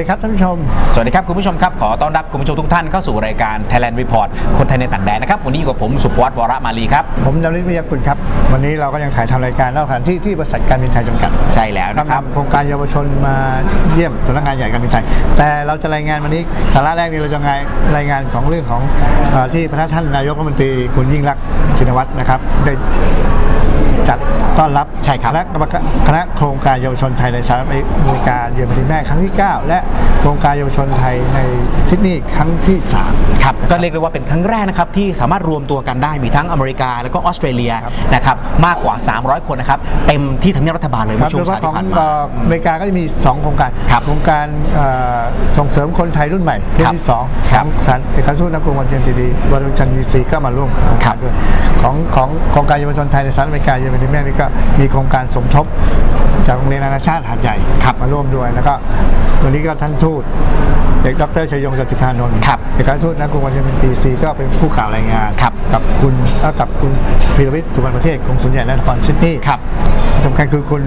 ดีครับท่านผู้ชม สวัสดีครับคุณผู้ชมครับ ขอต้อนรับคุณผู้ชมทุกท่านเข้าสู่รายการ Thailand Report คนไทยในต่างแดนนะครับ วันนี้อยู่กับผมสุภวัฒน์วรมาลีครับ ผมดำริวิทยากุลครับ วันนี้เราก็ยังถ่ายทำรายการนอกสถานที่ที่บริษัทการบินไทยจำกัด ใช่แล้วนะครับนำโครงการเยาวชนมาเยี่ยมสำนักงานใหญ่การบินไทย แต่เราจะรายงานวันนี้สาระแรกนี่เราจะรายงานของเรื่องของเอ่อที่พระท่านนายกรัฐมนตรีคุณยิ่งรักษณ์ชินวัตรนะครับได้ จัดต้อนรับใช่ครับคณะกรรมการคณะโครงการเยาวชนไทยในสหรัฐอเมริกาเยือนแผ่นดินแม่ครั้งที่ 9 และโครงการเยาวชนไทยในซิดนีย์ครั้งที่ 3 ครับ ก็เรียกได้ว่าเป็นครั้งแรกนะครับที่สามารถรวมตัวกันได้มีทั้งอเมริกาแล้วก็ออสเตรเลียครับนะครับมากกว่า 300 คนนะครับเต็มที่ทำเนียบรัฐบาลเลยคเมื่รับอช่วโดงยเฉพาะเช้าของที่ผ่านเอ่มาออเมริกาก็จะมี 2 โครงการครับโครงการเอ่อส่งเสริมคนไทยรุ่นใหม่เรื่องครับที่สองของสารเอกชนนักกรุงวันเชียงดีวอร์ชันดีซีก็มาร่วมครับด้วยของของโครงการเยาวชนไทยในสหรัฐอเมริกาเยอรมนีแม่นี่ก็มีโครงการสมทบ จากโรงเรียนนานาชาติหาดใหญ่มาร่วมด้วยแล้วก็วันนี้ก็ท่านทูตเอกดรชัยยงสถิพานนท์ครับเอกชนนักกรุงวันเชียงดีซีก็เป็นผู้ข่าวรายงานครับกับคุณเอ่อกับคุณพีรวิทย์สุวรรณประเทศกรมสุลใหญ่นครซิดนีย์ครับ สำคัญคือคุณ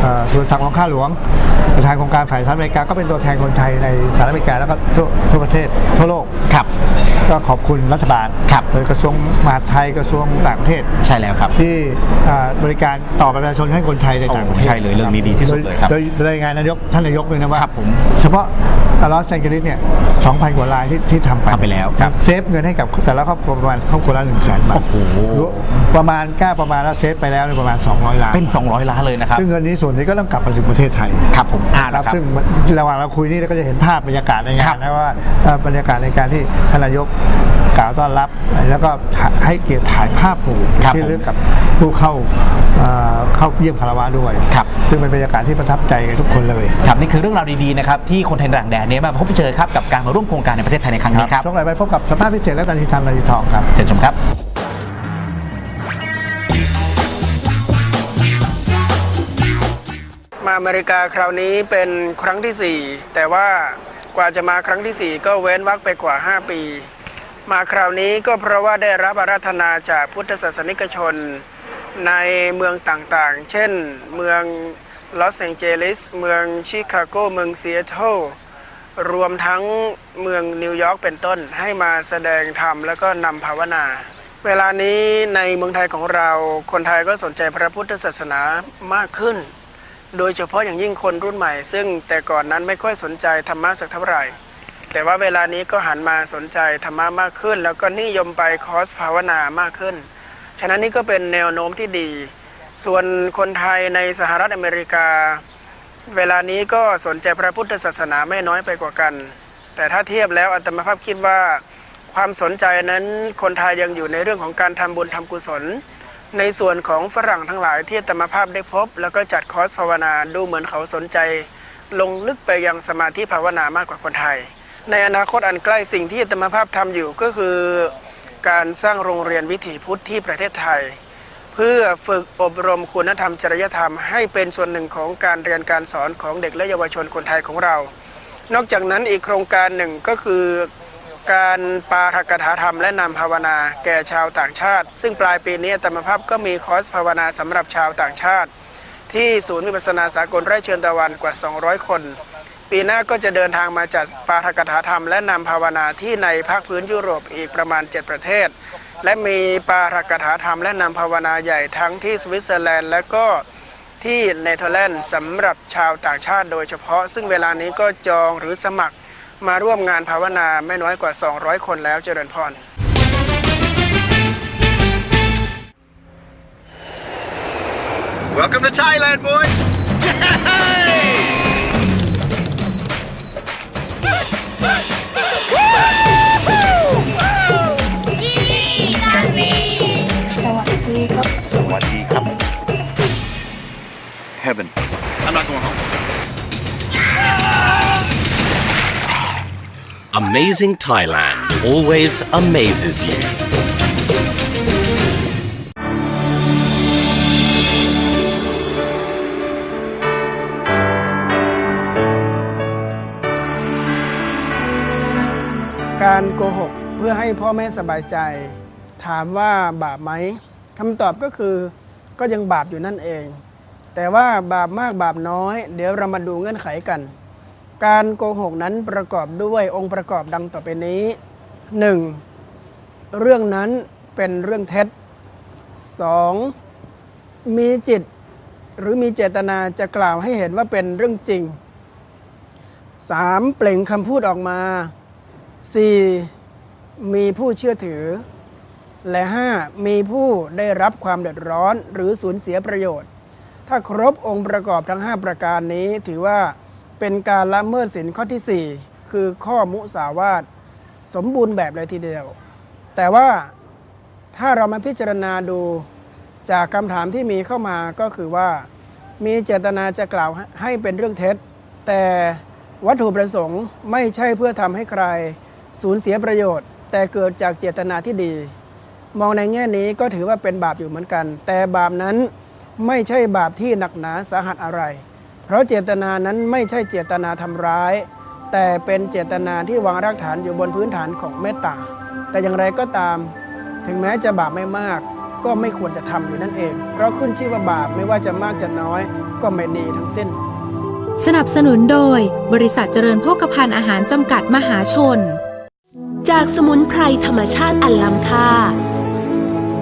เอ่อสุรศักดิ์ของข้าหลวง ประธานโครงการฝ่ายสหรัฐอเมริกาก็เป็นตัวแทนคนไทยในสหรัฐอเมริกาแล้วก็ทั่วทั่วประเทศทั่วโลกครับก็ขอบคุณรัฐบาลครับโดยกระทรวงมหาดไทยกระทรวงต่างประเทศใช่แล้วครับ ที่อ่าบริการต่อประชาชนให้คนไทยในต่างประเทศโอ้ใช่เลยเรื่องนี้ดีที่สุดเลยครับโดยโดยรายงานนายกท่านนายกเลยนะว่าครับผมเฉพาะ ลอสแองเจลิสเนี่ย2,000กว่ารายที่ที่ทำไปทำไปแล้วครับ เซฟเงินให้กับแต่ละครอบครัวประมาณครอบครัวละ1 0 0 0 0แสนบาทโอ้โหประมาณกล้าประมาณแล้วเซฟไปแล้วเนี่ยประมาณ 200 ล้านเป็น 200 ล้านเลยนะครับซึ่งเงินนี้ส่วนนี้ก็ต้องกลับมาสู่ประเทศไทยครับผมอ่าครับนะครับซึ่งระหว่างเราคุยนี่เราก็จะเห็นภาพบรรยากาศในงาครันบนะว่าเอ่อบรรยากาศในการที่ท่านนายก กล่าวต้อนรับ แล้วก็ให้เกียรติถ่ายภาพหมู่ครับที่ผม เลือกกับผู้เข้าเอ่อเข้าเยี่ยมคารวะด้วยครับ ซึ่งเป็นบรรยากาศที่ประทับใจกับทุกคนเลยครับนี่คือเรื่องราวดีๆนะครับที่คนไทยในต่างแดนเนี้มาพบเจอครับกับการมาร่วมโครงการในประเทศไทยในครั้งนี้ครับช่วงไหนไปพบกับสภาพพิเศษและตันทีธรรมนาทีทองครับ เชิญชมครับ มาอเมริกาคราวนี้เป็นครั้งที่ 4 แต่ว่ากว่าจะมาครั้งทีสี่4 ก็เว้นวรรคไปกว่า 5 ปี มาคราวนี้ก็เพราะว่าได้รับอาราธนาจากพุทธศาสนิกชน ในเมืองต่างๆ เช่น เมืองลอสแองเจลิส เมืองชิคาโก เมืองซีแอตเทิลรวมทั้งเมืองนิวยอร์กเป็นต้นให้มาแสดงธรรมแล้วก็นำภาวนา เวลานี้ในเมืองไทยของเราคนไทยก็สนใจพระพุทธศาสนามากขึ้น โดยเฉพาะอย่างยิ่งคนรุ่นใหม่ ซึ่งแต่ก่อนนั้นไม่ค่อยสนใจธรรมะสักเท่าไหร่ แต่ว่าเวลานี้ก็หันมาสนใจธรรมะมากขึ้น แล้วก็นิยมไปคอร์สภาวนามากขึ้น ฉะนั้นนี่ก็เป็นแนวโน้มที่ดี ส่วนคนไทยในสหรัฐอเมริกา เวลานี้ก็สนใจพระพุทธศาสนาไม่น้อยไปกว่ากัน แต่ถ้าเทียบแล้วอาตมาภาพคิดว่า ความสนใจนั้นคนไทยยังอยู่ในเรื่องของการทำบุญทำกุศล ในส่วนของฝรั่งทั้งหลายที่อาตมาภาพได้พบ แล้วก็จัดคอร์สภาวนาดูเหมือนเขาสนใจ ลงลึกไปยังสมาธิภาวนามากกว่าคนไทย ในอนาคตอันใกล้สิ่งที่อาตมภาพทำอยู่ก็คือการสร้างโรงเรียนวิถีพุทธที่ประเทศไทย เพื่อฝึกอบรมคุณธรรมจริยธรรม ให้เป็นส่วนหนึ่งของการเรียนการสอนของเด็กและเยาวชนคนไทยของเรา นอกจากนั้นอีกโครงการหนึ่งก็คือการปาฐกถาธรรมและนำภาวนาแก่ชาวต่างชาติ ซึ่งปลายปีนี้อาตมภาพก็มีคอร์สภาวนาสำหรับชาวต่างชาติ ที่ศูนย์วิปัสสนาสากลไร่เชิญตะวันกว่า 200 คน ปีหน้าก็จะเดินทางมาจัดปาฐกถาธรรมและนำภาวนาที่ในภาคพื้นยุโรปอีกประมาณ 7 ประเทศ และมีปาฐกถาธรรมและนำภาวนาใหญ่ทั้งที่สวิตเซอร์แลนด์ และก็ที่เนเธอร์แลนด์สำหรับชาวต่างชาติโดยเฉพาะ ซึ่งเวลานี้ก็จองหรือสมัครมาร่วมงานภาวนาไม่น้อยกว่า 200 คนแล้วเจริญพร Welcome to Thailand, boys! Heaven. I'm not going home. Amazing Thailand always amazes you. การโกหกเพื่อให้พ่อแม่สบายใจ ถามว่าบาปไหมคำตอบก็คือก็ยังบาปอยู่นั่นเอง แต่ว่าบาปมากบาปน้อย เดี๋ยวเรามาดูเงื่อนไขกัน การโกหกนั้นประกอบด้วยองค์ประกอบดังต่อไปนี้ 1. เรื่องนั้นเป็นเรื่องเท็จ 2. มีจิต หรือมีเจตนาจะกล่าวให้เห็นว่าเป็นเรื่องจริง 3. เปล่งคำพูดออกมา 4. มีผู้เชื่อถือ และ 5. มีผู้ได้รับความเดือดร้อนหรือสูญเสียประโยชน์ ถ้าครบองค์ประกอบทั้ง 5 ประการนี้ ถือว่าเป็นการละเมิดสินข้อที่ 4 คือข้อมุสาวาทสมบูรณ์แบบเลยทีเดียว แต่ว่าถ้าเรามาพิจารณาดูจากคำถามที่มีเข้ามาก็คือว่า มีเจตนาจะกล่าวให้เป็นเรื่องเท็จ แต่วัตถุประสงค์ไม่ใช่เพื่อทำให้ใครสูญเสียประโยชน์ แต่เกิดจากเจตนาที่ดี มองในแง่นี้ก็ถือว่าเป็นบาปอยู่เหมือนกัน แต่บาปนั้น ไม่ใช่บาปที่หนักหนาสาหัสอะไร เพราะเจตนานั้นไม่ใช่เจตนาทำร้าย แต่เป็นเจตนาที่วางรากฐานอยู่บนพื้นฐานของเมตตา แต่อย่างไรก็ตาม ถึงแม้จะบาปไม่มาก ก็ไม่ควรจะทำอยู่นั่นเอง เพราะขึ้นชื่อว่าบาปไม่ว่าจะมากจะน้อย ก็ไม่ดีทั้งสิ้น สนับสนุนโดย บริษัทเจริญโภคภัณฑ์อาหารจำกัดมหาชน จากสมุนไพรธรรมชาติอันล้ำค่า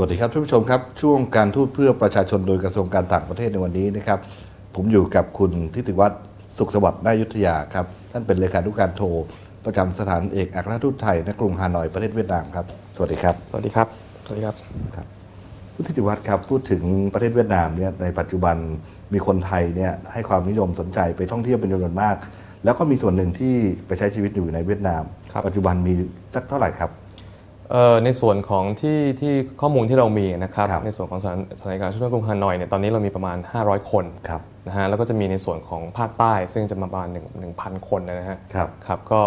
วัสดีครับท่านผู้ชมครับ ช่วงการทูตเพื่อประชาชนโดยกระทรวงการต่างประเทศในวันนี้นะครับ ผมอยู่กับคุณทิติวัฒน์สุขสวัสดิ์นายุทธยาครับ ท่านเป็นเลขานุการโท ประจำสถานเอกอัครราชทูตไทยณกรุงฮานอยประเทศเวียดนามครับสวัสดีครับ สวัสดีครับสวัสดีครับครับคุณทิติวัฒน์ครับพูดถึงประเทศเวียดนามเนี่ยในปัจจุบันมีคนไทยเนี่ยให้ความนิยมสนใจไปท่องเที่ยวเป็นจำนวนมาก แล้วก็มีส่วนหนึ่งที่ไปใช้ชีวิตอยู่ในเวียดนามครับปัจจุบันมีสักเท่าไหร่ครับเอ่อ ในส่วนของที่ที่ข้อมูลที่เรามีนะครับครับในส่วนของสถานสถานการณ์ช่วยกรุงฮานอยเนี่ยตอนนี้เรามีประมาณ 500 คนครับนะฮะแล้วก็จะมีในส่วนของภาคใต้ซึ่งจะมาประมาณ1 1,000 คนนะฮะครับครับก็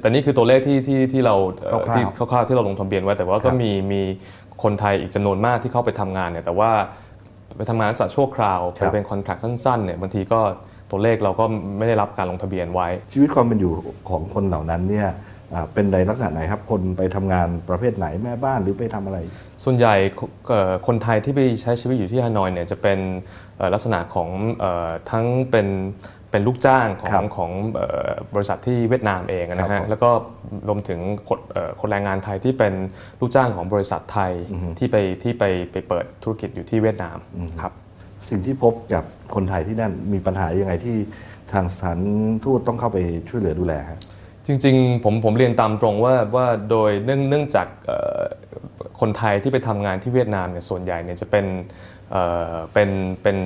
แต่นี่คือตัวเลขที่ที่ที่เราเอ่อคร่าวๆที่คร่าวๆที่เราลงทะเบียนไว้แต่ว่าก็ครับมีมีคนไทยอีกจำนวนมากที่เข้าไปทำงานเนี่ยแต่ว่าไปทำงานลักษณะชั่วคราวคไปรับเป็นคอนแทคสั้นๆเนี่ยบางทีก็ตัวเลขเราก็ไม่ได้รับการลงทะเบียนไว้ ชีวิตความเป็นอยู่ของคนเหล่านั้นเนี่ยอ่า เป็นในลักษณะไหนครับ คนไปทำงานประเภทไหนแม่บ้านหรือไปทำอะไร ส่วนใหญ่เอ่อคนไทยที่ไปใช้ชีวิตอยู่ที่ฮานอยเนี่ยจะเป็นเอ่อลักษณะของเออทั้งเป็นเป็นลูกจ้างขอครังบของเอ่อบริษัทที่เวียดนามเองนะครัฮะบผมแล้วก็รวมถึงคนเอ่อคนแรงงานไทยที่เป็นลูกจ้างของบริษัทไทยที่ไปที่ไปไปเปิดธุรกิจอยู่ที่เวียดนามครับสิ่งที่พบกับคนไทยที่นั่นมีปัญหายังไงที่ทางสถานทูตต้องเข้าไปช่วยเหลือดูแลครับ จริงๆผมผมเรียนตามตรงว่าว่าโดยเนื่องเนื่องจากเอ่อคนไทยที่ไปทำงานที่เวียดนามเนี่ยส่วนใหญ่เนี่ยจะเป็นเอ่อเป็นเป็น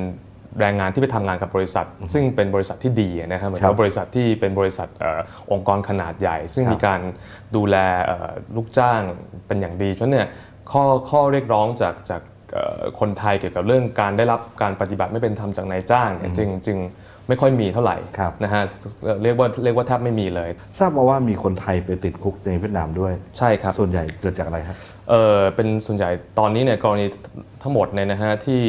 แรงงานที่ไปทำงานกับบริษัท ซึ่งเป็นบริษัทที่ดีนะครับเหมือนครักับบบริษัทที่เป็นบริษัทเออองค์กรขนาดใหญ่ ซึ่งครับมีการดูแลเอ่อลูกจ้างเป็นอย่างดีเพราะฉะนั้นเนี่ยข้อข้อเรียกร้องจากจากเอ่อคนไทยเกี่ยวกับเรื่องการได้รับการปฏิบัติไม่เป็นธรรมจากนายจ้างเนี่ยจึงจึง ไม่ค่อยมีเท่าไหร่ครับ นะฮะเรียกว่าเรียกว่าแทบไม่มีเลย ทราบมาว่ามีคนไทยไปติดคุกในเวียดนามด้วย ใช่ครับส่วนใหญ่เกิดจากอะไรครับเออเป็นส่วนใหญ่ตอนนี้เนี่ยกรณีทั้งหมดเนี่ยนะฮะที่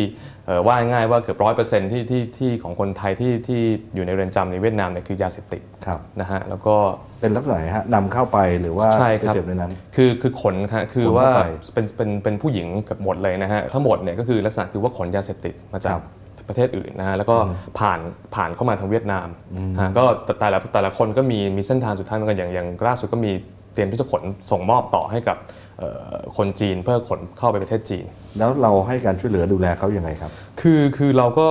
เอ่อว่าง่ายๆว่าเกือบร้อยเปอร์เซ็นต์ที่ที่ที่ของคนไทยที่ที่อยู่ในเรือนจำในเวียดนามเนี่ยคือยาเสพติดครับนะฮะแล้วก็เป็นลักษณะไหนฮะนำเข้าไปหรือว่าใช่ไปครับเสพในนั้นคือคือขนครับคือขนเข้าว่าไปเป็นเป็นเป็นผู้หญิงเกับหมดเลยนะฮะทั้งหมดเนี่ยก็คือลักษณะคือว่าขนยาเสพติดมาจากครับ ประเทศอื่นนะฮะแล้วก็ผ่านผ่านเข้ามาทางเวียดนามฮะก็แต่แต่ละแต่ละคนก็มีมีเส้นทางสุดท้ายเหมือนกันอย่างอย่างล่าสุดก็มีรียมที่จะขนส่งมอบต่อให้กับเอ่อคนจีนเพื่อขนเข้าไปประเทศจีน แล้วเราให้การช่วยเหลือดูแลเขายังไงครับ คือคือเราก็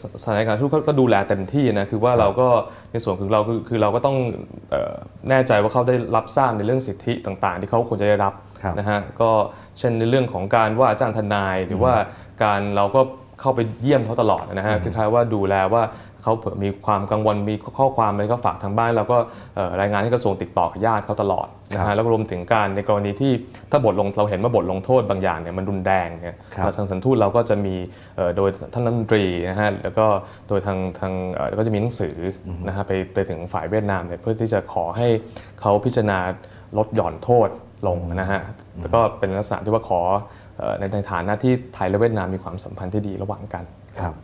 สสถานการณ์ทูตก็ก็ดูแลเต็มที่นะคือว่าเราก็ในส่วนของเราคือคือเราก็ต้องเอ่อแน่ใจว่าเขาได้รับทราบในเรื่องสิทธิต่าง ๆ ที่เขาควรจะได้รับครับนะฮะก็เช่นในเรื่องของการว่าจ้างทนายหรือว่าการเราก็ เข้าไปเยี่ยมเขาตลอดนะฮะคือคล้ายว่าดูแลว่าเขาเผื่อมีความกังวลมีข้อความอะไรก็ฝากทางบ้านเราก็เอ่อรายงานให้กระทรวงติดต่อกับญาติเขาตลอดนะครัฮะบแล้วก็รวมถึงการในกรณีที่ถ้าบทลงเราเห็นว่าบทลงโทษบางอย่างเนี่ยมันรุนแรงเนี่ยครับทางสันทูตเราก็จะมีเอ่อโดยท่านรัฐมนตรีนะฮะแล้วก็โดยทางทางเอ่อก็จะมีหนังสืออนะฮะไปไปถึงฝ่ายเวียดนามเนี่ยเพื่อที่จะขอให้เขาพิจารณาลดหย่อนโทษลงนะฮะแล้วก็เป็นลักษณะที่ว่าขอเอ่อ ในในฐานะที่ไทยและเวียดนามมีความสัมพันธ์ที่ดีระหว่างกันครับ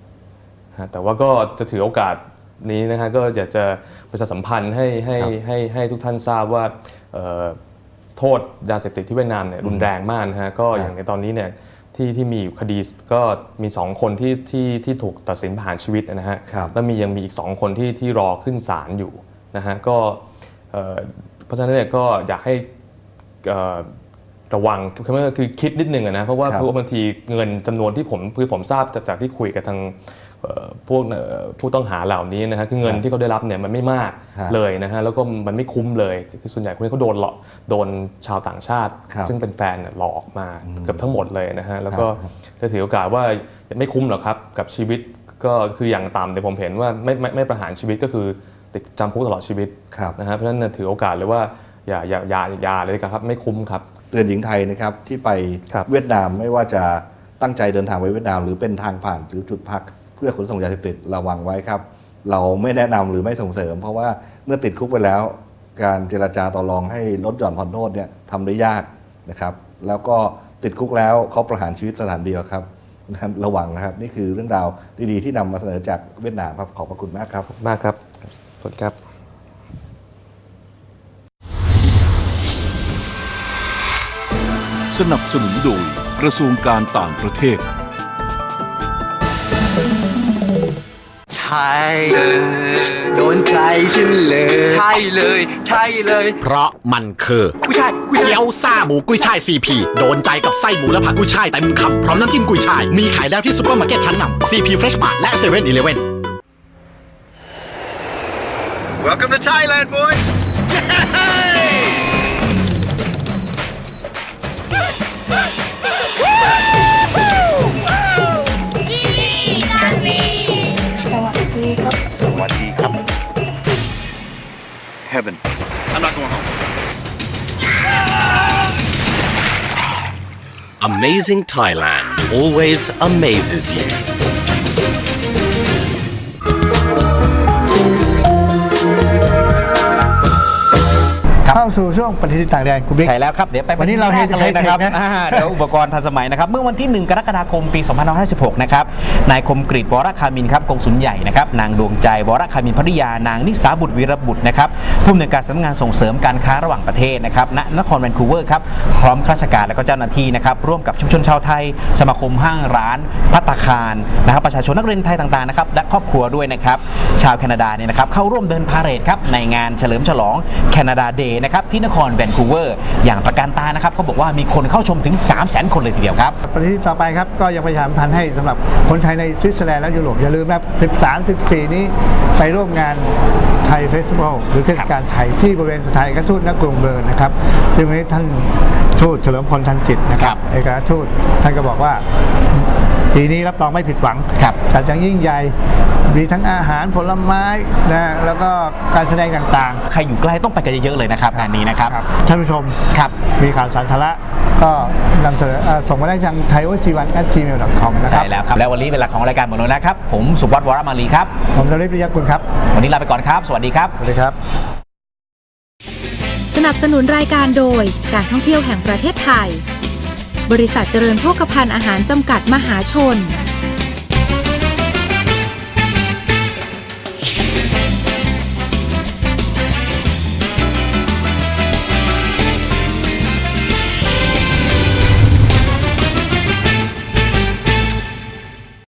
ฮะแต่ว่าก็จะถือโอกาสนี้นะฮะก็อยากจะประชาสัมพันธ์ให้ให้ครับให้ให้ทุกท่านทราบว่าเอ่อโทษยาเสพติดที่เวียดนามเนี่ยรุนแรงมากนะฮะก็อย่างในตอนนี้เนี่ยที่ที่มีอยู่คดีก็มี 2 คนที่ที่ที่ถูกตัดสินประหารชีวิตนะฮะครับแล้วมียังมีอีก 2 คนที่ที่รอขึ้นศาลอยู่นะฮะก็เอ่อเพราะฉะนั้นเนี่ยก็อยากให้เอ่อ ระวังคือคือคิดนิดนึงอะนะเพราะว่าครับเพราะว่าบางทีเงินจำนวนที่ผมคือผมทราบจากจากที่คุยกับทางเอ่อพวกเอ่อผู้ต้องหาเหล่านี้นะฮะคือเงินที่เขาได้รับเนี่ยมันไม่มากฮะเลยนะฮะแล้วก็มันไม่คุ้มเลยคือส่วนใหญ่คนนี้เขาโดนหลอกโดนชาวต่างชาติครับซึ่งเป็นแฟนเนี่ยหลอกมาเกือบทั้งหมดเลยนะฮะแล้วก็ครับจะถือโอกาสว่าไม่คุ้มหรอกครับกับชีวิตก็คืออย่างต่ำแต่ผมเห็นว่าไม่ไม่ไม่ประหารชีวิตก็คือติดจำคุกตลอดชีวิตครับนะฮะเพราะฉะนั้นเนยถือโอกาสเลยว่าอย่าอย่าอย่าอย่าเลยดีกว่าครับไม่คุ้มครับ เตือนหญิงไทยนะครับที่ไปครับเวียดนามไม่ว่าจะตั้งใจเดินทางไปเวียดนาม หรือเป็นทางผ่านหรือจุดพัก เพื่อขนส่งยาเสพติดระวังไว้ครับ เราไม่แนะนำหรือไม่ส่งเสริม เพราะว่าเมื่อติดคุกไปแล้ว การเจรจาต่อรองให้ลดหย่อนผ่อนโทษเนี่ยทำได้ยากนะครับ แล้วก็ติดคุกแล้วเขาประหารชีวิตสถานเดียวครับนั้นระวังนะครับ นี่คือเรื่องราวดีๆที่นำมาเสนอจากเวียดนามครับขอบพระคุณมากครับมากครับขอบคุณครับ สนับสนุนโดยกระทรวงการต่างประเทศ ใช่เลยโดนใจฉันเลย ใช่เลย ใช่เลย เพราะมันคือผู้ชายผู้ชายเกี๊ยวซ่าหมูกุ้ยช่ายซีพีโดนใจกับไส้หมูและผักกุ้ยช่ายเต็มคำพร้อมน้ำจิ้มกุ้ยช่าย มีขายแล้วที่ซุปเปอร์มาร์เก็ตชั้นนำซีพีเฟรชมาและเซเว่นอีเลเว่น Welcome to Thailand, boys! Heaven. I'm not going home. Amazing Thailand always amazes you. เข้าสู่ช่วงปฏิทินต่างแดนคุณบิ๊กใช่แล้วครับเดี๋ยวไปวันนี้เราแรกกันเลยนะครับไฮเทคนะอ่าเดี๋ยวอุปกรณ์ทันสมัยนะครับ เมื่อวันที่ 1 กรกฎาคมปี 2556 นะครับนายคมกริตวรคามินครับกงสุลใหญ่นะครับนางดวงใจวรคามินภริยานางนิสาบุตรวีรบุตรนะครับผู้อำนวยการสำนักงานส่งเสริมการค้าระหว่างประเทศนะครับณนครแวนคูเวอร์ครับพร้อมข้าราชการและก็เจ้าหน้าที่นะครับร่วมกับชุมชนชาวไทย สมาคมห้างร้านพัตตาคารนะครับประชาชนนักเรียนไทยต่างๆนะครับและครอบครัวด้วยนะครับชาวแคนาดาเนี่ยนะครับเข้าร่วมเดินพาเหรดครับในงานเฉลิมฉลองแคนาดาเดย์นะครับที่นครแวนคูเวอร์ อย่างประการตานะครับเขาบอกว่ามีคนเข้าชมถึง 3 0 0 0 0 0 คนเลยทีเดียวครับปฏิทินต่อไปครับก็ยังประชาสัมพันธ์ให้สำหรับคนไทยในสวิตเซอร์แลนด์และยุโรปอย่าลืมนะครับ 13 14 นี้ไปร่วมงานไทยเฟสติวัลหรือเทศกาลไทยที่บริเวณสถานเอกอัครทูตณกรุงเบิร์นนะครับซึ่งวันนี้ท่านทูตเฉลิมพลทันจิตนะครับเอกอัครทูตท่านก็บอกว่าปีนี้รับรองไม่ผิดหวังจัดอย่างยิ่งใหญ่ มีทั้งอาหารผลไม้นะแล้วก็การแสดงต่างๆ ใครอยู่ใกล้ต้องไปกันเยอะๆเลยนะครับงานนี้นะครับท่านผู้ชมครับมีข่าวสารสาระก็นำเสนอเอ่อส่งมาได้ทางไทยวัซีวัน gmail.com นะครับใช่แล้วครับแล้ววันนี้เวลาของรายการหมดแล้วนะครับ ผมสุวัฒน์วรมาลีครับ ผมดลิปริยกุลครับ วันนี้ลาไปก่อนครับ สวัสดีครับสวัสดีครับ สนับสนุนรายการโดยการท่องเที่ยวแห่งประเทศไทย บริษัทเจริญโภคภัณฑ์อาหารจำกัดมหาชน